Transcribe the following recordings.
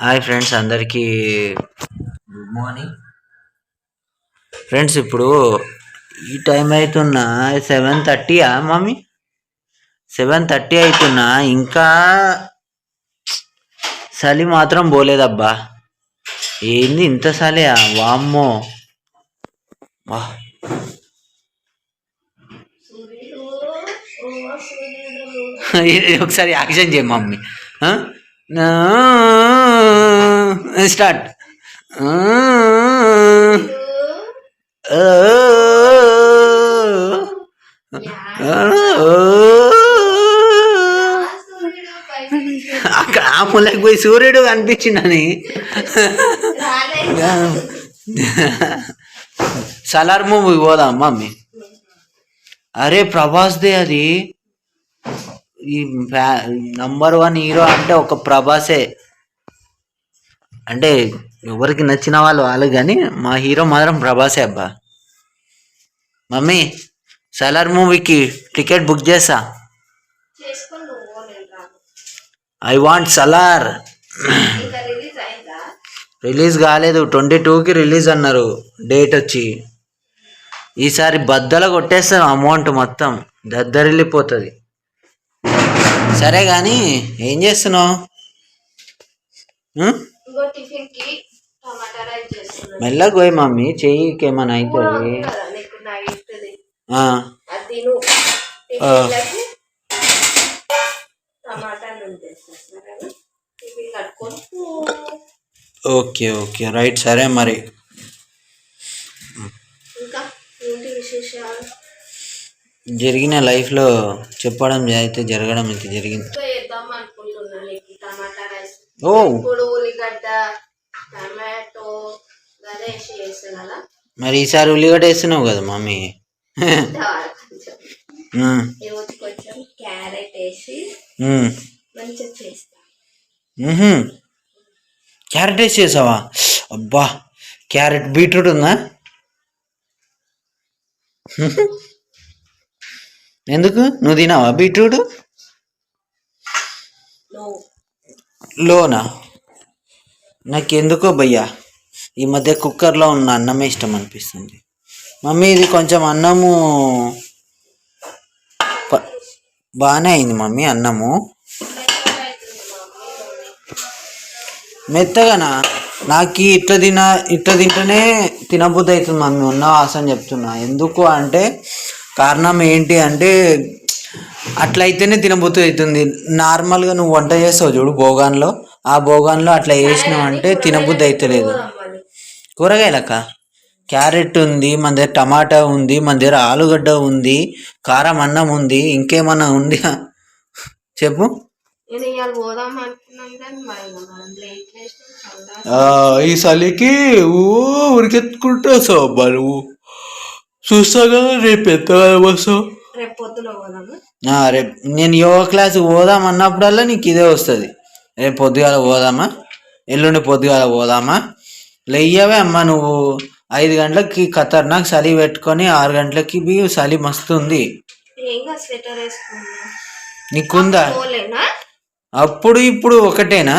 Hi friends అందరికీ good morning. Friends ఇప్పుడు ఈ టైం అవుతున్నా సెవెన్ థర్టీయా మమ్మీ? సెవెన్ థర్టీ అవుతున్నా ఇంకా చలి మాత్రం పోలేదబ్బా. ఏంది ఇంత చలియా? వామ్మో. వా. ఒకసారి యాక్షన్ చేయ మమ్మీ. స్టార్ట్. అక్కడ ఆ పోయి సూర్యుడు కనిపించిండని సలార్ మూవీ పోదాం మమ్మీ. అరే ప్రభాస్దే అది. ఈ నంబర్ వన్ హీరో అంటే ఒక ప్రభాసే. అంటే ఎవరికి నచ్చిన వాళ్ళు వాళ్ళు కానీ మా హీరో మాత్రం ప్రభాసే అబ్బా. మమ్మీ సలార్ మూవీకి టికెట్ బుక్ చేసా? ఐ వాంట్ సలార్ రిలీజ్ కాలేదు. ట్వంటీ టూకి రిలీజ్ అన్నారు. డేట్ వచ్చి. ఈసారి బద్దల కొట్టేస్తాం అమౌంట్ మొత్తం. దద్దరిల్లిపోతుంది. సరే కానీ ఏం చేస్తున్నావు? ఇంకో టిఫిన్కి టమాటా రైస్ చేస్తున్నాను మెల్లగా పోయి మమ్మీ చెయ్యికి ఏమైనా అవుతుంది కదా నీకు నైట్ ఆ, అది తిను. టిఫిన్లకి టిఫిన్ కట్టుకొని పో. Okay okay. రైట్ సరే మరి. ఇంకా ఏంటి విశేషాలు? జరిగిన లైఫ్లో చెప్పడం అయితే జరగడం అయితే జరిగింది. ఇంకా చేద్దాం అనుకుంటున్నా నీకు టమాటా రైస్. ఓ. ఇప్పుడు ఉల్లిగడ్డ టమాటో కదా మరి ఈసారి ఉల్లిగడ్డ వేస్తున్నావు కదా మమ్మీ? ఈరోజు కొంచెం. క్యారెట్ వేసి. మంచిగా. క్యారెట్ వేసి చేసావా? అబ్బా క్యారెట్ బీట్రూట్ ఉందా? ఎందుకు? నువ్వు తినావా బీట్రూట్? లోనా? నాకు ఎందుకో భయ్యా ఈ మధ్య కుక్కర్లో ఉన్న అన్నమే ఇష్టం అనిపిస్తుంది. మమ్మీ ఇది కొంచెం అన్నము బాగానే అయింది మమ్మీ అన్నము. మెత్తగానా నాకు ఇట్లా తిన ఇట్లా తింటేనే తినబుద్ధి అవుతుంది మమ్మీ ఉన్న వాసన చెప్తున్నా. ఎందుకు అంటే కారణం ఏంటి అంటే అట్లయితేనే తినబుద్ధి అవుతుంది నార్మల్గా నువ్వు వంట చేస్తావు చూడు బోగాన్లో. ఆ బోగాన్లో అట్లా వేసినావు అంటే తినబుద్ధి అవుతలేదు కూరగాయలక్క? క్యారెట్ ఉంది మన దగ్గర టమాటా ఉంది మన దగ్గర ఆలుగడ్డ ఉంది కారం అన్నం ఉంది ఇంకేమన్నా ఉంది? చెప్పు. ఈ చలికి ఉరికెత్తుకుంటా అబ్బా నువ్వు. చూస్తాగా రేపు ఎంతకాలం వస్తావు? రేపు నేను యోగా క్లాస్ పోదాం అన్నప్పుడల్లా నీకు ఇదే వస్తుంది. రేపు పొద్దుగాల పోదామా? ఎల్లుండి పొద్దుగాల పోదామా? లెయ్యవే అమ్మ నువ్వు. ఐదు గంటలకి ఖతర్నాక్ చలి పెట్టుకొని ఆరు గంటలకి చలి మస్తు ఉంది నీకుందా? అప్పుడు ఇప్పుడు ఒకటేనా?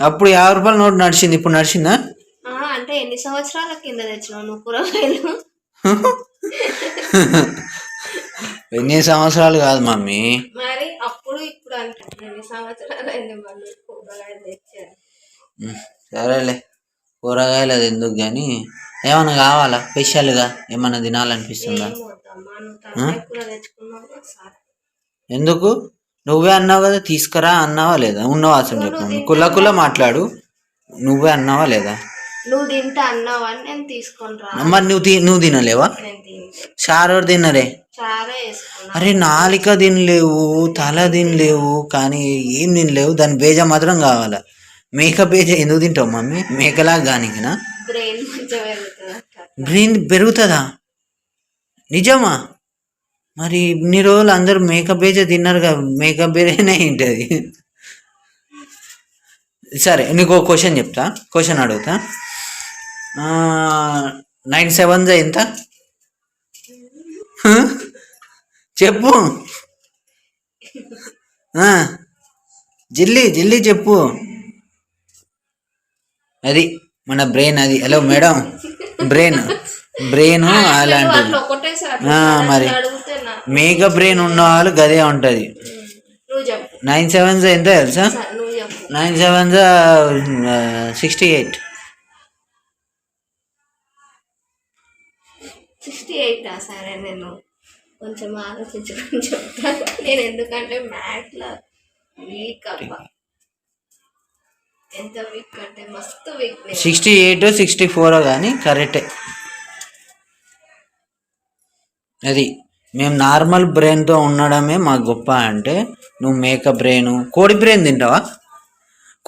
అప్పుడు యాభై రూపాయల నోటు నడిచింది ఇప్పుడు నడిచిందా? అంటే ఎన్ని సంవత్సరాల కింద తెచ్చినావు కూరగాయలు? ఎన్ని సంవత్సరాలు కాదు మమ్మీ? మరి అప్పుడు ఇప్పుడు అంటే ఎన్ని సంవత్సరాలు అయింది మళ్ళీ కూరగాయలు తెచ్చారు. ఉమ్, సరేలే. కూరగాయలు అది ఎందుకు కానీ ఏమన్నా కావాలా? స్పెషల్గా ఏమన్నా తినాలనిపిస్తుందా? ఎందుకు? నువ్వే అన్నావు కదా తీసుకురా అన్నావా లేదా? ఉన్నావా అసలు చెప్పు కుల్ల కుల్ల మాట్లాడు. నువ్వే అన్నావా లేదా? నువ్వు తింటా అన్నావు? అని నేను తీసుకొని రా. మరి నువ్వు నువ్వు తినలేవా? చారోడు తిన్నరే? అరే నాలిక తినలేవు తల తినలేవు కానీ ఏం తినలేవు దాని బేజ మాత్రం కావాలా? మేక బేజ ఎందుకు తింటావు మమ్మీ? మేకలా కానికినా? బ్రెయిన్ పెరుగుతుంది నిజమా? మరి ఇన్ని రోజులు అందరూ మేక బేజ తిన్నారు కదా మేక బేజనే ఏంటది సరే నీకు ఒక క్వశ్చన్ చెప్తా క్వశ్చన్ అడుగుతా. నైన్ సెవెన్ ఎంత? చెప్పు. జిల్లి జిల్లి చెప్పు. అది మన బ్రెయిన్ అది. Hello madam. బ్రెయిన్ బ్రెయిన్ అలాంటిది. మరి. మేక బ్రెయిన్ ఉన్న వాళ్ళు గదే ఉంటుంది. నైన్ సెవెన్స్ ఎంత తెలుసా? Nine sevens sixty eight. Sixty eight సరే నేను కొంచెం ఆలోచించుకొని చెప్తాను. నేను ఎందుకంటే మ్యాథ్లో వీక్ అబ్బా. ఎంత వీక్ అంటే మస్తు week sixty eight sixty four కానీ కరెక్టే. అది మేము నార్మల్ బ్రెయిన్తో ఉండడమే మా గొప్ప అంటే నువ్వు మేక బ్రెయిన్ కోడి బ్రెయిన్ తింటావా?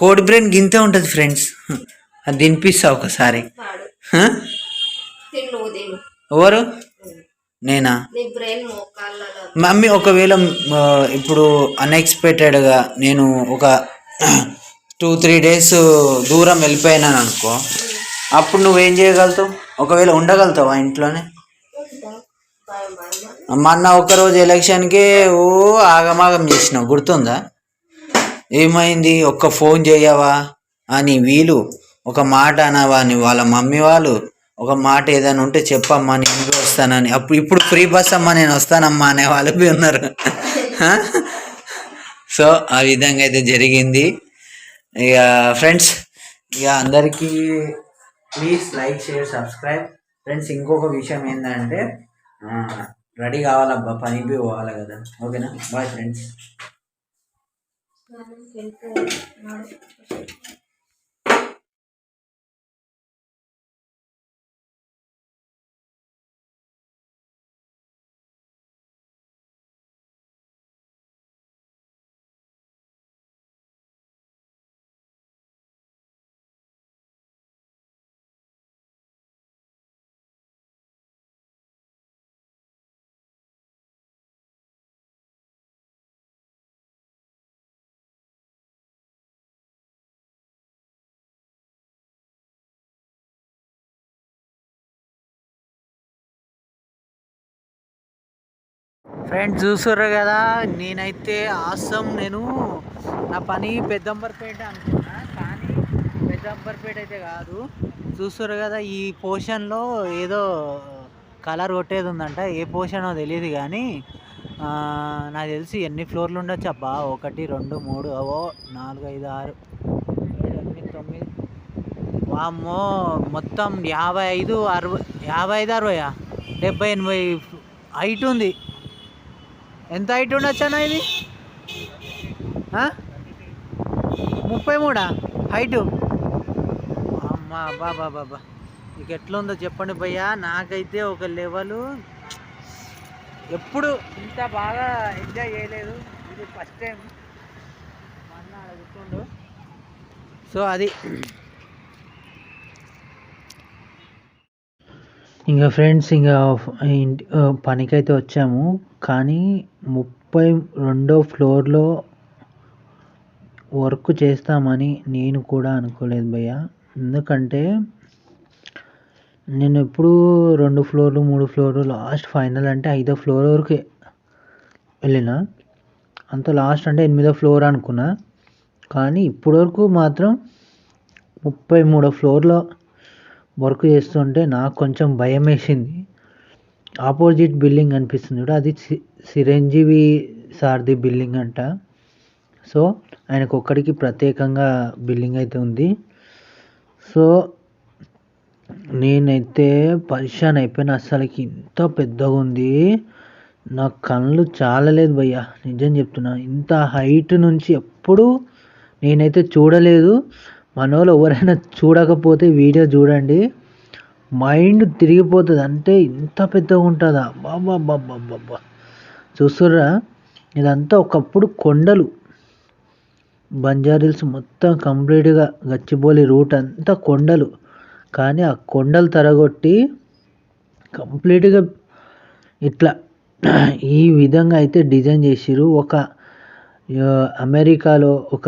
కోడి బ్రెయిన్ గింతే ఉంటుంది ఫ్రెండ్స్. అది తినిపిస్తా ఒకసారి. తిను. ఎవరు? నేనా? మమ్మీ ఒకవేళ ఇప్పుడు అన్ఎక్స్పెక్టెడ్గా నేను ఒక టూ త్రీ డేస్ దూరం వెళ్ళిపోయినాను అనుకో అప్పుడు నువ్వేం చేయగలుగుతావు? ఒకవేళ ఉండగలుగుతావా ఇంట్లోనే? మొన్న ఒకరోజు ఎలక్షన్కి ఓ ఆగమాగం చేసినావు గుర్తుందా? ఏమైంది? ఒక్క ఫోన్ చేయవా? అని వీలు ఒక మాట అనవా అని వాళ్ళ మమ్మీ వాళ్ళు? ఒక మాట ఏదైనా ఉంటే చెప్పమ్మా నేను వస్తానని. అప్పుడు ఇప్పుడు ఫ్రీ బస్ అమ్మా నేను వస్తానమ్మా అనే వాళ్ళు ఉన్నారు. సో ఆ విధంగా అయితే జరిగింది. ఇక ఫ్రెండ్స్ ఇక అందరికీ please like share subscribe. Friends ఇంకొక విషయం ఏంటంటే రెడీ కావాలబ్బా పనికి పోవాలి కదా. ఓకేనా? Bye friends. ఫ్రెండ్స్ చూసారు కదా నేనైతే ఆసం నేను నా పని పెద్దంబర్పేట అనుకున్నా కానీ పెద్దంబర్పేట అయితే కాదు చూసారు కదా ఈ పోర్షన్లో ఏదో కలర్ కొట్టేది ఉందంట ఏ పోర్షనో తెలియదు కానీ నాకు తెలిసి ఎన్ని ఫ్లోర్లు ఉండొచ్చు అబ్బా ఒకటి రెండు మూడు ఓ నాలుగు ఐదు ఆరు ఎనిమిది తొమ్మిది వామ్మో మొత్తం యాభై ఐదు అరవై యాభై ఐదు అరవయా డెబ్బై ఎనభై హైట్ ఉంది ఎంత హైట్ ఉండొచ్చు అన్న ఇది? ముప్పై మూడా? హైటు? అమ్మా బాబా బాబా ఇక ఎట్లా ఉందో చెప్పండి భయ్యా. నాకైతే ఒక లెవెలు ఎప్పుడు ఇంత బాగా ఎంజాయ్ చేయలేదు. ఇది ఫస్ట్ టైం. మా అన్న అడుగుతుండు సో అది. ఇంకా ఫ్రెండ్స్ ఇంకా పనికైతే వచ్చాము. కానీ ముప్పై రెండో ఫ్లోర్లో వర్క్ చేస్తామని నేను కూడా అనుకోలేదు భయ్య. ఎందుకంటే నేను ఎప్పుడు రెండు ఫ్లోర్లు మూడు ఫ్లోర్లు లాస్ట్ ఫైనల్ అంటే ఐదో ఫ్లోర్ వరకే వెళ్ళిన. అంత లాస్ట్ అంటే ఎనిమిదో ఫ్లోర్ అనుకున్నా. కానీ ఇప్పటివరకు మాత్రం ముప్పై మూడో ఫ్లోర్లో వర్క్ చేస్తుంటే నాకు కొంచెం భయం వేసింది ఆపోజిట్ బిల్డింగ్ అనిపిస్తుంది చూడు. అది చి చిరంజీవి సార్ది బిల్డింగ్ అంట. సో ఆయనకు ఒక్కడికి ప్రత్యేకంగా బిల్డింగ్ అయితే ఉంది. సో నేనైతే పరిశాన్ అయిపోయిన అస్సలకి ఇంత పెద్దగా ఉంది. నా కళ్ళు చాలలేదు భయ్య నిజం చెప్తున్నా. ఇంత హైట్ నుంచి ఎప్పుడు నేనైతే చూడలేదు. మనోళ్ళు ఎవరైనా చూడకపోతే వీడియో చూడండి. మైండ్ తిరిగిపోతుంది. అంటే ఇంత పెద్దగా ఉంటుందా? బాబా బాబా బాబా చూస్తుర్రా? ఇదంతా ఒకప్పుడు కొండలు. బంజారీల్స్ మొత్తం కంప్లీట్గా గచ్చిబౌలి రూట్ అంతా కొండలు. కానీ ఆ కొండలు తరగొట్టి కంప్లీట్గా ఇట్లా ఈ విధంగా అయితే డిజైన్ చేసిరు ఒక అమెరికాలో ఒక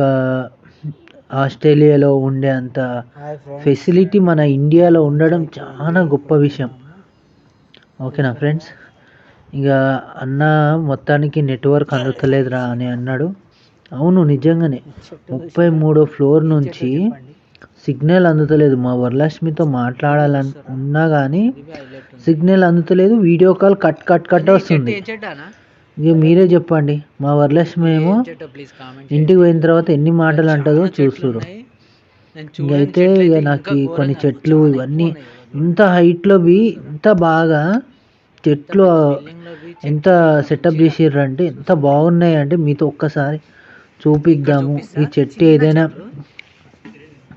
ఆస్ట్రేలియాలో ఉండే అంత ఫెసిలిటీ మన ఇండియాలో ఉండడం చాలా గొప్ప విషయం. ఓకేనా ఫ్రెండ్స్ ఇక అన్న మొత్తానికి నెట్వర్క్ అందుతలేదురా అని అన్నాడు. అవును నిజంగానే. ముప్పై మూడో ఫ్లోర్ నుంచి సిగ్నల్ అందుతలేదు. మా వరలక్ష్మితో మాట్లాడాలని ఉన్నా కానీ signal అందుతలేదు. Video call cut cut cut వస్తుంది. ఇక మీరే చెప్పండి. మా వరలక్ష్మి ఏమో ఇంటికి పోయిన తర్వాత ఎన్ని మాటలు అంటుందో చూస్తురు ఇక అయితే ఇక నాకు కొన్ని చెట్లు ఇవన్నీ ఇంత హైట్లోవి ఇంత బాగా చెట్లు ఎంత సెటప్ చేసిర్రు అంటే ఎంత బాగున్నాయి అంటే మీతో ఒక్కసారి చూపిద్దాము. ఈ చెట్టు ఏదైనా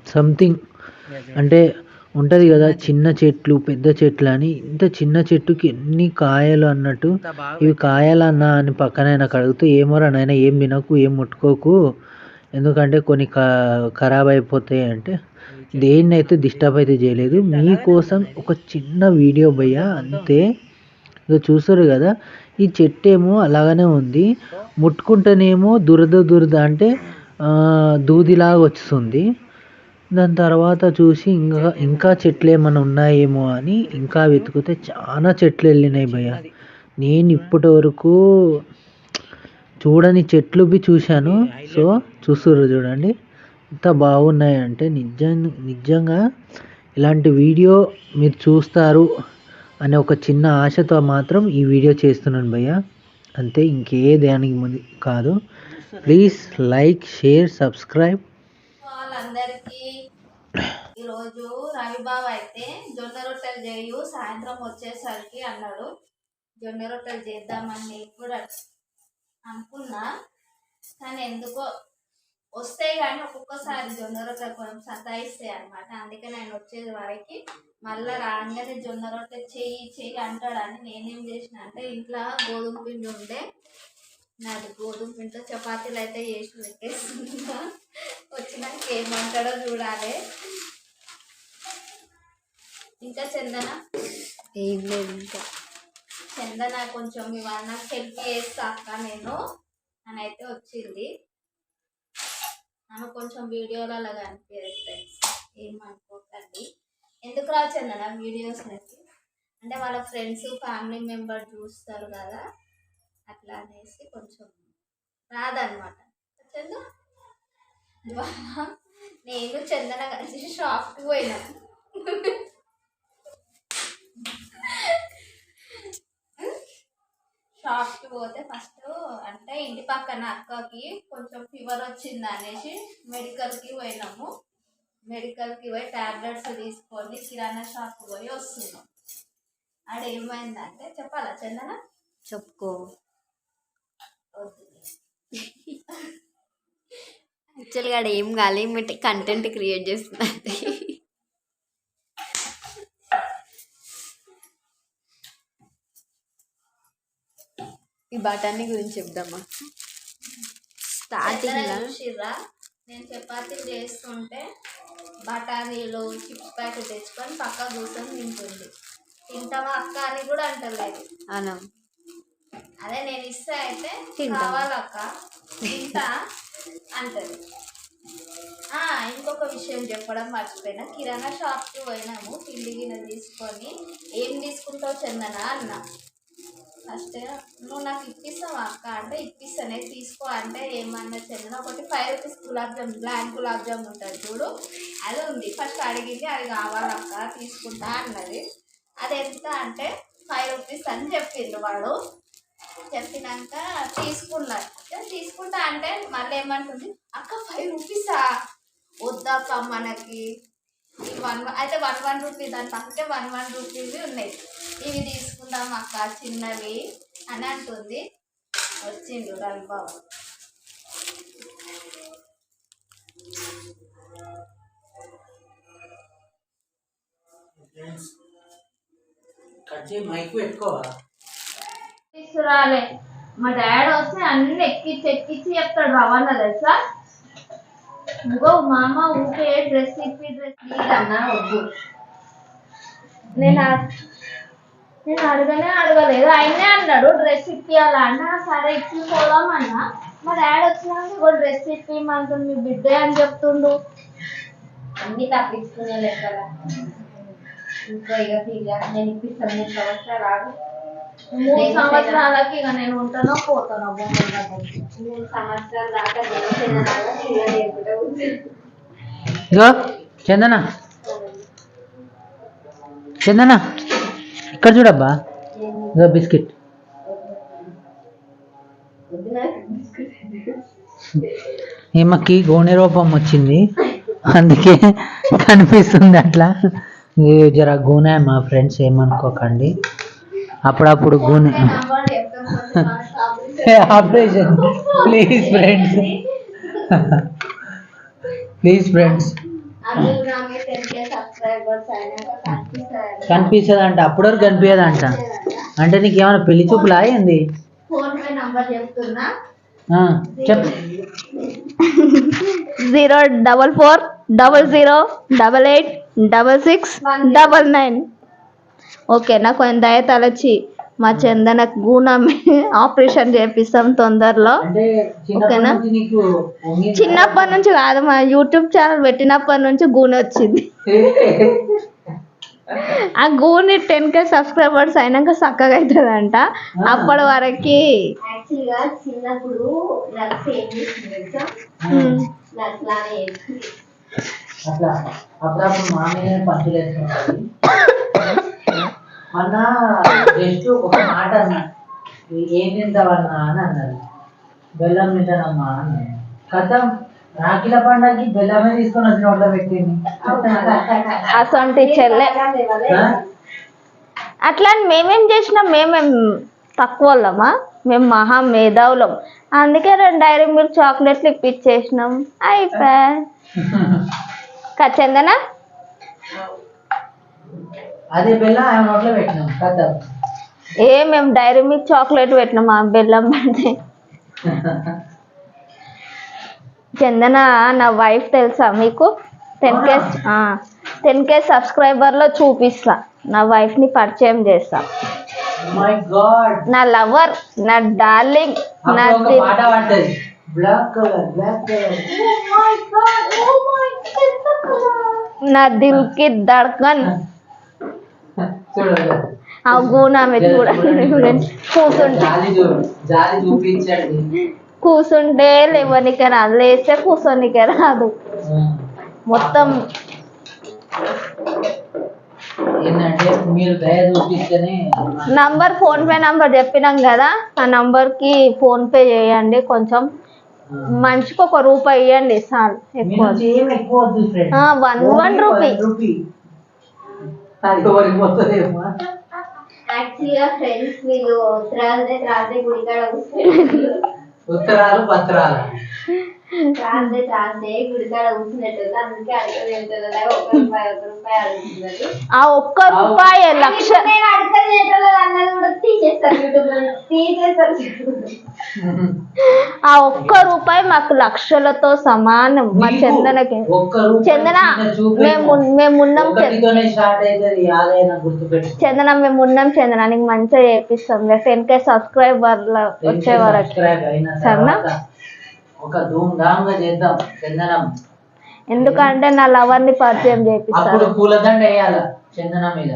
సంథింగ్ అంటే ఉంటుంది కదా చిన్న చెట్లు పెద్ద చెట్లు అని. ఇంత చిన్న చెట్టుకి ఎన్ని కాయలు అన్నట్టు ఇవి కాయాలన్నా అని పక్కన నాకు అడిగితే ఏమోరా నాయన ఏం తినకు ఏం ముట్టుకోకు. ఎందుకంటే కొన్ని ఖరాబ్ అయిపోతాయి అంటే. దేన్ని అయితే డిస్టర్బ్ అయితే చేయలేదు. మీకోసం ఒక చిన్న వీడియో భయ్య అంతే. ఇక చూస్తారు కదా ఈ చెట్టు ఏమో అలాగనే ఉంది. ముట్టుకుంటేనేమో దురద దురద అంటే దూదిలాగా వస్తుంది దాని తర్వాత చూసి ఇంకా ఇంకా చెట్లు ఏమైనా ఉన్నాయేమో అని ఇంకా వెతికితే చాలా చెట్లు వెళ్ళినాయి భయ్యా. నేను ఇప్పటి వరకు చూడని చెట్లు బి చూశాను. సో చూస్తుర్రు చూడండి. ఎంత బాగున్నాయంటే నిజం నిజంగా ఇలాంటి వీడియో మీరు చూస్తారు అనే ఒక చిన్న ఆశతో మాత్రం ఈ వీడియో చేస్తున్నాను భయ్య. అంతే ఇంకే దానికి కాదు. Please like share subscribe. అందరికీ ఈరోజు రవిబాబు అయితే జొన్న రొట్టెలు చేయు సాయంత్రం వచ్చేసరికి అన్నాడు. జొన్న రొట్టెలు చేద్దామని నేను కూడా అనుకున్నా. కానీ ఎందుకో వస్తాయి కానీ ఒక్కొక్కసారి జొన్న రొట్టెలు కొంచెం సతాయిస్తాయి అనమాట అందుకే నేను వచ్చేది వరకు మళ్ళీ రాగానే జొన్న రొట్టె చెయ్యి చెయ్యి అంటాడని నేనేం చేసిన అంటే ఇంట్లో గోధుమ పిండి ఉండే నాది గోధుమ పిండితో చపాతీలు అయితే చేసి పెట్టేస్తున్నా. వచ్చినాక ఏమంటాడో చూడాలి. ఇంకా చందన? ఏం లేదు ఇంకా. చందన కొంచెం ఇవాళ నాకు హెల్ప్ చేస్తా అక్క నేను. అని అయితే వచ్చింది. ఆమె కొంచెం వీడియోలలో కనిపిస్తాయి ఏమనుకోకండి ఎందుకు రా చందన వీడియోస్ అంటే వాళ్ళ ఫ్రెండ్స్ ఫ్యామిలీ మెంబర్ చూస్తారు కదా. అట్లా అనేసి కొంచెం రాదనమాట. చందు? నేను చందన కలిసి షాప్కి పోయినా. షాప్కి పోతే ఫస్ట్ అంటే ఇంటి పక్కన అక్కకి కొంచెం ఫీవర్ వచ్చింది అనేసి మెడికల్కి పోయినాము. మెడికల్కి పోయి టాబ్లెట్స్ తీసుకొని కిరాణా షాప్కి పోయి వస్తున్నాం. ఆడ ఏమైందంటే చెప్పాలా చందన? చెప్పుకో. యాక్చువల్గా ఆడ ఏం కాలే ఏమంటే కంటెంట్ క్రియేట్ చేస్తుంది ఈ బఠానీ గురించి చెప్దామా? స్టార్టింగ్ నేను చపాతీలు చేస్తుంటే బఠానీలు చిప్స్ ప్యాకెట్ తెచ్చుకొని పక్క కూర్చొని తింటుంది. తింటావా అక్క అని కూడా అంటలేదు. అనా అదే నేను ఇస్తే అయితే. కావాలక్క. తింటా అంటది. ఆ, ఇంకొక విషయం చెప్పడం మర్చిపోయినా. కిరాణా షాప్కి పోయినాము పిండి గిన్నె తీసుకొని ఏం తీసుకుంటావు చందన అన్న. ఫస్ట్ నువ్వు నాకు ఇప్పిస్తావా అక్క? అంటే ఇప్పిస్తానే. తీసుకో అంటే ఏమన్నా చందన? ఒకటి five rupees gulab jamun black gulab jamun ఉంటుంది చూడు. అది ఉంది. ఫస్ట్ అడిగింది అది కావాలక్క తీసుకుంటా అన్నది. అది ఎంత అంటే ఫైవ్ రూపీస్ అని చెప్పిండు వాడు. చెప్పినాక తీసుకున్నారు తీసుకుంటా అంటే మళ్ళీ ఏమంటుంది? అక్క ఫైవ్ రూపీసా వద్దాక మనకి. ఈ వన్ అయితే వన్ వన్ రూపీ దాని పక్కకే వన్ వన్ రూపీస్ ఉన్నాయి. ఇవి తీసుకుందాం అక్క చిన్నవి. అని అంటుంది. వచ్చిండు రవిబాబు మైక్ పెట్టుకోవా? తీసుకురాలే. మా డాడీ వస్తే అన్ని ఎక్కిచ్చి ఎక్కిచ్చి చెప్తాడు రవాణా తెలుసా? ఇంకో మామ ఊకే డ్రెస్ ఇప్పి డ్రెస్ ఇదన్నా వద్దు. నేను నేను అడగనే అడగలేదు. ఆయనే అన్నాడు డ్రెస్ ఇప్పియాలా అంటే సరే ఇచ్చి పోదామన్నా. మా డాడీ వచ్చినాక ఇంకో డ్రెస్ ఇప్పిమంటుంది మీ బిడ్డ అని చెప్తుండు. అన్ని తప్పించుకునే లెక్కల. ఇంకా ఇక ఫీల్ నేను ఇప్పిస్తాను మూడు సంవత్సరాలు రాదు మూడు సంవత్సరాలకి ఇక నేను ఉంటానో పోతానో బొమ్మల దగ్గరికి మూడు సంవత్సరాల దాకా చందన. చందన ఇక్కడ చూడబ్బా. ఇదో బిస్కెట్. ఈమెకి గోనె రూపం వచ్చింది. అందుకే కనిపిస్తుంది అట్లా. జర గోనె మా ఫ్రెండ్స్ ఏమనుకోకండి. అప్పుడప్పుడు గోనె operation. Please friends please friends కనిపిస్తుంది అంట అప్పటి వరకు కనిపించదు అంట అంటే నీకు ఏమైనా పెళ్ళి చూపులా ఏంది ఫోన్ పే నంబర్ చెప్తున్నా ఆ, చెప్పు. Zero double four double zero double eight double six double nine. ఓకేనా కొంచెం దయ తలచి మా చందనకు గూనం ఆపరేషన్ చేపిస్తాం తొందరలో. అంటే ఓకేనా? చిన్నప్పటి నుంచి కాదు మా యూట్యూబ్ ఛానల్ పెట్టినప్పటి నుంచి గూనె వచ్చింది. ఆ గూని టెన్ కే సబ్స్క్రైబర్స్ అయినాక చక్కగా అవుతుందంట అప్పటి వరకు చిన్నప్పుడు. అట్లా అప్పుడప్పుడు మామయ్య మొన్న జస్ట్ ఒక మాట అన్నా. ఏం తింటావన్నా అని అన్నది బెల్లం తింటానమ్మా అన్నాను కథం రాఖీల పండగకి బెల్లమే తీసుకొని వచ్చి నోట్లో పెట్టింది. అసొంటి చెల్లె? అట్లా అని మేమేం చేసినాం? మేమేం తక్కువ వాళ్ళమా? మేము మహా మేధావులం. అందుకే రెండు డైరీ మిల్క్ చాక్లెట్లు ఇప్పించేసినాం. అయిపోయా. చందన? అదే బెల్లం ఆయన నోట్లో పెట్టినాం కథం ఏ మేము డైరీ మిల్క్ చాక్లెట్ పెట్టినాం ఆ బెల్లం పెడితే. చందన నా వైఫ్ తెలుసా మీకు? టెన్ కే టెన్ కే సబ్స్క్రైబర్లో చూపిస్తా. నా వైఫ్ని పరిచయం చేస్తా. మై గాడ్ నా లవర్ నా డార్లింగ్ నా అప్పుడు ఒక దిల్ పాట పడ్డది బ్లాక్ కలర్ బ్లాక్ కలర్ నా దిల్కి దడకన్ చూడు ఆ గూనామె చూడండి చూడండి. కూర్చుంటే జాలి చూడు జాలి చూపించండి. కూర్చుంటే లేవనికే రాదు లేస్తే కూర్చోనికే రాదు. మొత్తం. ఏంటంటే మీరు దయ చూపిస్తేనే నంబర్ ఫోన్ పే నంబర్ చెప్పినాం కదా ఆ నంబర్కి ఫోన్ పే చేయండి కొంచెం. మనిషికి ఒక రూపాయి ఇవ్వండి చాలు ఎక్కువ. మీరు ఏం ఎక్కువ వద్దు ఫ్రెండ్ ఆ, one- one rupee. రూపీ. అది ఎవరికి పోతుందేమో యాక్చువల్గా ఫ్రెండ్స్ వీళ్ళు త్రాసే త్రాసే గుడికాడ ఉత్తరాలు పత్రాలు త్రాసే త్రాసే గుడికాడ కూర్చునేటోళ్ళు అందుకే అడగలేదు ఒక రూపాయి ఒక రూపాయి అడుగుతున్నారు ఆ ఒక్క రూపాయి లక్ష నేను అడగలేదు అన్నది కూడా తీసేస్తారు యూట్యూబ్లో తీసేస్తారు ఆ ఒక్క రూపాయి మాకు లక్షలతో సమానం. మా నీకు చందనకి. చందన మేము మేము ఉన్నాం చందన గుర్తుపెట్టు చందన మేము ఉన్నాం చందన. నీకు మంచిగా చేపిస్తాం. టెన్ కే సబ్స్క్రైబర్ల వచ్చే వరకు సరేనా? ఒక ధూమ్ ధామ్గా చేద్దాం చందనం. ఎందుకంటే నా లవర్ని పరిచయం అప్పుడు పూలదండ వేయాల చందనం మీద.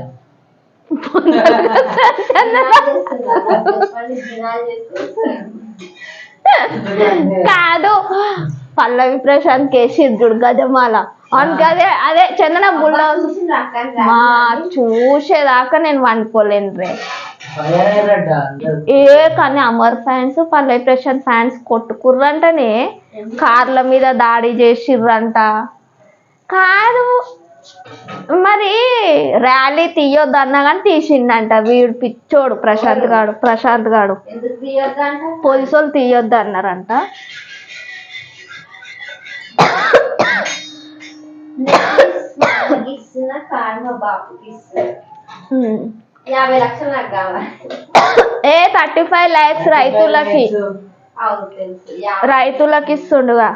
చెప్పండి దినాలు చేస్తారు కాదు పల్లవి ప్రశాంత్ కేసీ చూడు గజమాల అవును అదే అదే చందన అక్క మా చూసేదాకా నేను వండుకోలేను రే ఏ కానీ అమర్ ఫ్యాన్స్ పల్లవి ప్రశాంత్ ఫ్యాన్స్ కొట్టుకుర్రంటనే. కార్ల మీద దాడి చేసిర్రంట. కాదు మరి ర్యాలీ తీయొద్దు అన్నా కానీ తీసిండంట వీడు పిచ్చోడు ప్రశాంత్ గాడు ప్రశాంత్ గాడు. పోలీసు వాళ్ళు తీయొద్దు అన్నారంట కార్ మా ఇస్తున్నా. యాభై లక్షలు నాకు కావాలి ఏ థర్టీ ఫైవ్ ల్యాక్స్ రైతులకి. అవును తెలుసు యాభై రైతులకి ఇస్తుండుగా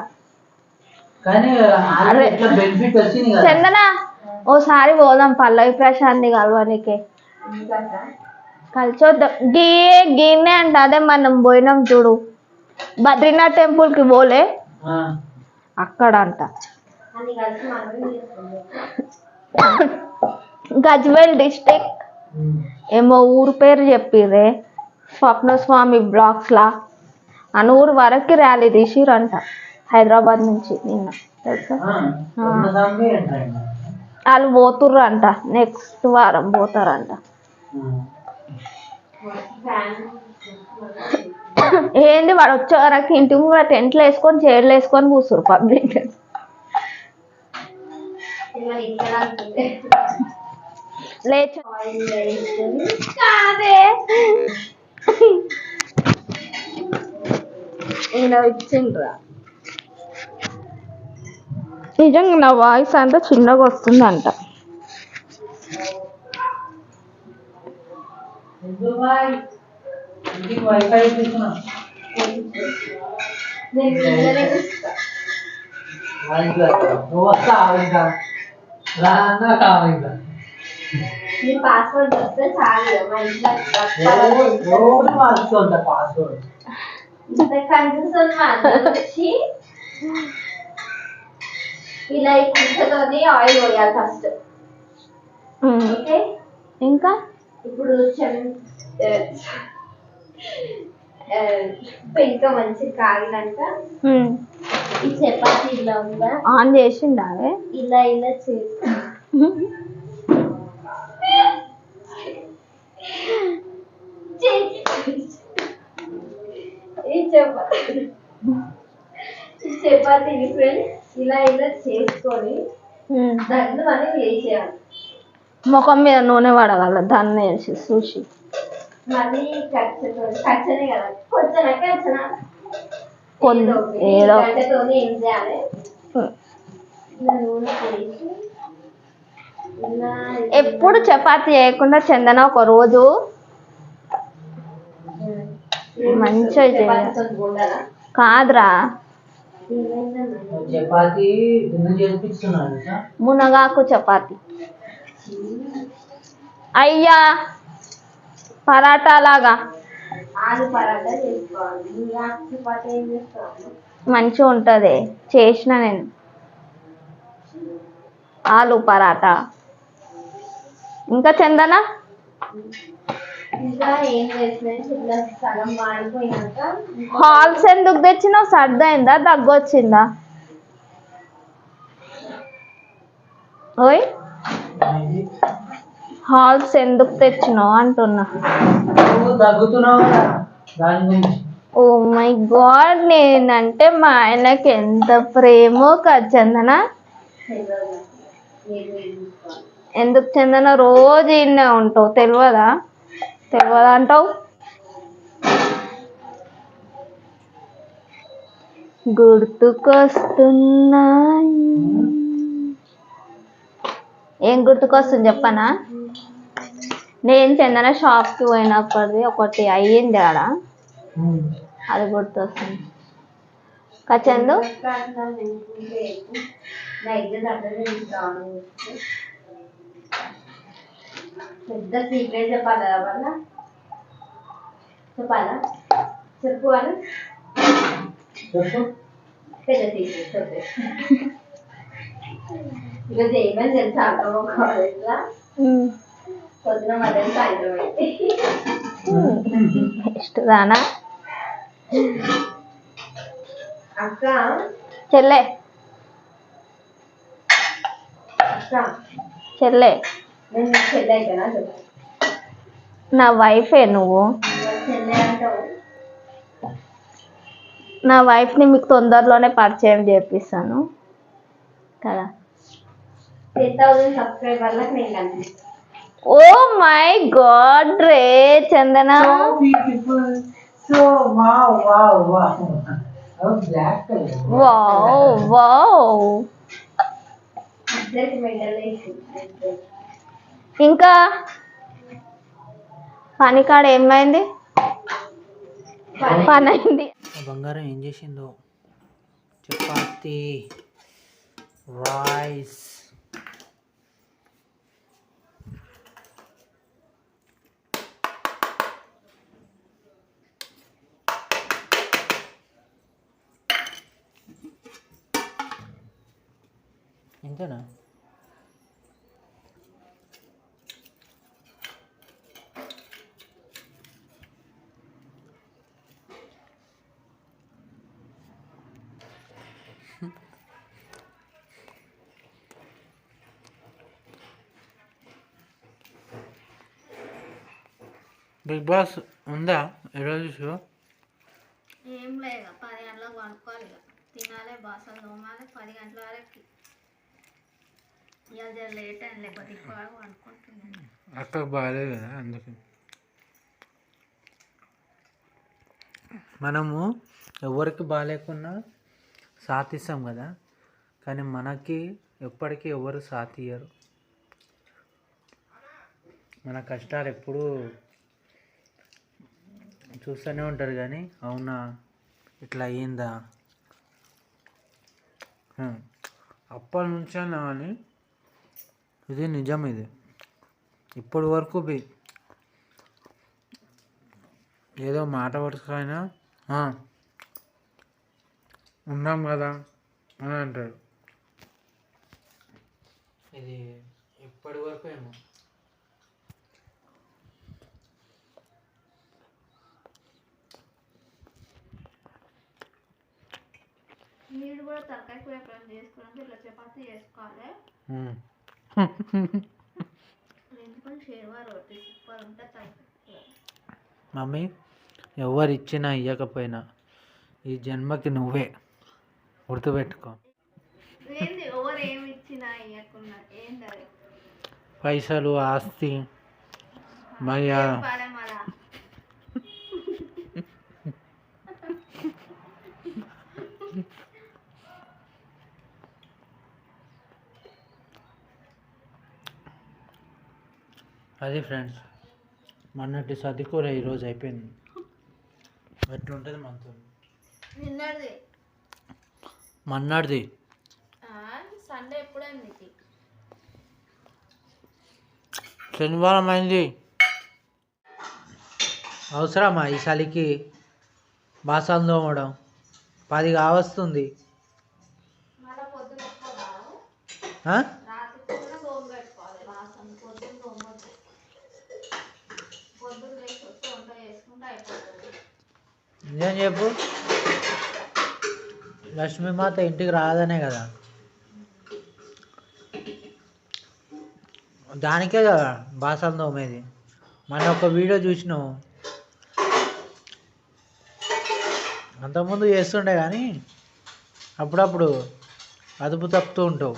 కానీ వాళ్ళకి ఎట్లా బెనిఫిట్ వచ్చింది కదా. చందన ఓసారి పోదాం పల్లవి ప్రశాంత్ని కలవనికి. ఎందుకంట కలిసొద్దాం. గీ గీనే అంట అదే మనం పోయినాం చూడు. బద్రీనాథ్ టెంపుల్కి పోలే. ఆ, అక్కడ అంట గజ్వేల్ డిస్టిక్. ఏమో ఊరు పేరు చెప్పిర్రే. స్వప్నస్వామి బ్లాక్స్ లా. అని ఊరు వరకు ర్యాలీ తీసిరంట. హైదరాబాద్ నుంచి నిన్న. తెలుసా? వాళ్ళు పోతుర్రు అంట నెక్స్ట్ వారం పోతారంట. ఏంది వాడు వచ్చే వరకు ఇంటి కూడా టెంట్లు వేసుకొని చైర్లు వేసుకొని కూర్చురు పబ్లిక్. లేచు. కాదే ఈయన ఇచ్చిండ్రా. నిజంగా నా వాయిస్ అంతా చిన్నగా వస్తుందంట. నేను రాగా కావాలి పాస్వర్డ్ వస్తే చాలు మా ఇంట్లో మార్చుకుంటా పాస్వర్డ్ ఇంత కన్ఫ్యూజన్ ఇలా ఈ ఆయిల్ పోయాలి ఫస్ట్ ఓకే? ఇంకా? ఇప్పుడు పెంక మంచి కాగినాక. ఈ చపాతీ ఇలా ఉందా? ఆన్ చేసిండా ఇలా ఇలా చేసి. ఈ చపాతీ. ఈ చపాతీని ఫ్రెండ్స్ ఇలా ఇలా చేసుకొని. దాంట్లో మనం వేసేయాలి. ముఖం మీద నూనె పడగల దాన్ని వేసి చూసి. మళ్ళీ కచ్చనే కదా. కొంచెం కచ్చన కొన్ని ఏదో ఎప్పుడు చపాతి చేయకుండా చందన ఒక రోజు మంచిగా కాదురా మునగాకు చపాతి అయ్యా పరాటా లాగా ఆలు పరాటా చేసుకోవాలి. ఈ ఆకు చపాతీ ఏం చేసుకోవాలి మంచిగా ఉంటుంది. చేసిన నేను. ఆలు పరాటా. ఇంకా చందన? ఇంకా ఏం చేసినా ఇట్లా సగం మాడిపోయినాక హాల్స్ ఎందుకు తెచ్చినావు? సర్దైందా? దగ్గొచ్చిందా? ఓయ్. హాల్స్ ఎందుకు తెచ్చినావు అంటున్నా. ఓ మై గాడ్ నేనంటే మా ఆయనకి ఎంత ప్రేమో కదా చందన. ఎందుకు చందన రోజు ఇన్నే ఉంటావు తెలియదా తెలియదా అంటావు? గుర్తుకొస్తున్నాయి. ఏం గుర్తుకొస్తుంది చెప్పనా? నేను చందన షాప్కి పోయినప్పటిది ఒకటి అయ్యింది ఆడ. అది గుర్తొస్తుంది. కచందు పెద్ద సీక్రెట్ చెప్పాలి వల్ల చెప్పాలా? చెప్పు అని? పెద్ద సీక్రెట్ చెప్పే. ఈరోజు ఏమని తెలుసా అక్క కాలేజ్లో పొద్దున మధ్యాహ్నం సాయంత్రం అయితే. నెక్స్ట్ రానా అక్క. చెల్లె. అక్క. చెల్లె. నేను నీకు చెల్లి అయిపోయినా చెప్పు. నా వైఫే నువ్వు. మరి చెల్లి అంటావు. నా వైఫ్ని మీకు తొందరలోనే పరిచయం చేపిస్తాను. కదా? టెన్ థౌసండ్ సబ్స్క్రైబర్లకు నేను కనిపిస్తాను oh my god ray Chandana so wow wow wow black colour wow wow ఇద్దరికి మెంటల్ ఇంకా పని కాడ ఏమైంది? పని. అయింది బంగారం ఏం చేసిందో? చపాతి రైస్. ఇంతేనా? బిగ్ బాస్ ఉందా ఈరోజు షో? ఏం లేదు పది గంటలకు పడుకోవాలి తినాలి బాసలు తోమాలి పది గంటల వరకు లేట్ లేకపోతే అక్కకు బాగాలేదు కదా అందుకే. మనము ఎవరికి బాగాలేకున్నా సాధిస్తాం కదా కానీ మనకి ఎప్పటికీ ఎవరు సాత్ మన కష్టాలు ఎప్పుడూ చూస్తూనే ఉంటారు కానీ అవునా? ఇట్లా అయ్యిందా? అప్పటి నుంచే అని ఇది నిజం ఇది. ఇప్పటి వరకు బి. ఏదో మాట వరుసకైనా "ఆ, ఉన్నాం కదా అని అంటాడు. ఇది ఇప్పటి వరకు ఏమో. మీరు కూడా తరకాయ కూర ఎప్పుడైనా చేసుకోవడానికి ఇట్లా చపాతీ చేసుకోవాలి. మమ్మీ ఎవరు ఇచ్చినా ఇవ్వకపోయినా ఈ జన్మకి నువ్వే. గుర్తుపెట్టుకో. పైసలు ఆస్తి మర్యాద అది ఫ్రెండ్స్ మొన్నటి సర్దికూర ఈరోజు అయిపోయింది. ఎట్లుంటుంది మనతో? నిన్నటిది. మన్నాడిది సండే ఎప్పుడైంది శనివారం అయింది. అవసరమా ఈ చలికి? బాసాలు తోమడం. పది కావస్తుంది మళ్ళీ పొద్దున ఎక్కువ ఆ? రాత్రి కూడా దోమ పెట్టుకోవాలి వాసన పొద్దున్న దోమొద్దు పొద్దున్న లేచి వచ్చి వంట చేసుకుంటే అయిపోతుంది నిజం చెప్పు లక్ష్మీమాత ఇంటికి రాదనే కదా. దానికే కదా బాసాలు తోమేది. మన ఒక వీడియో చూసినావు. అంతకుముందు చేస్తుండే కానీ అప్పుడప్పుడు అదుపు తప్పుతూ ఉంటావు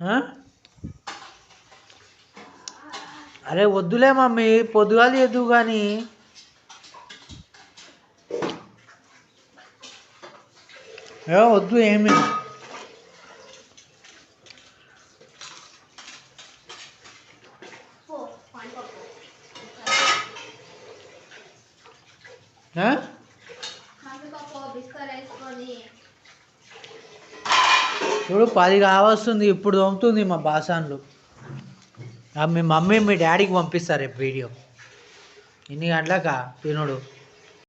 ఆ? అరే వద్దులే మమ్మీ పొద్దుగాలు చేద్దు కానీ ఏ వద్దు ఏమి? పో పండుగ ఆ? పండుగ బిస్కర్ వేసుకొని చూడు పది కావస్తుంది ఇప్పుడు తోముతుంది మా బాసాన్లు. ఆ మీ మమ్మీ మీ డాడీకి పంపిస్తారు రేపు వీడియో. ఇన్ని గంటలకా? తినుడు.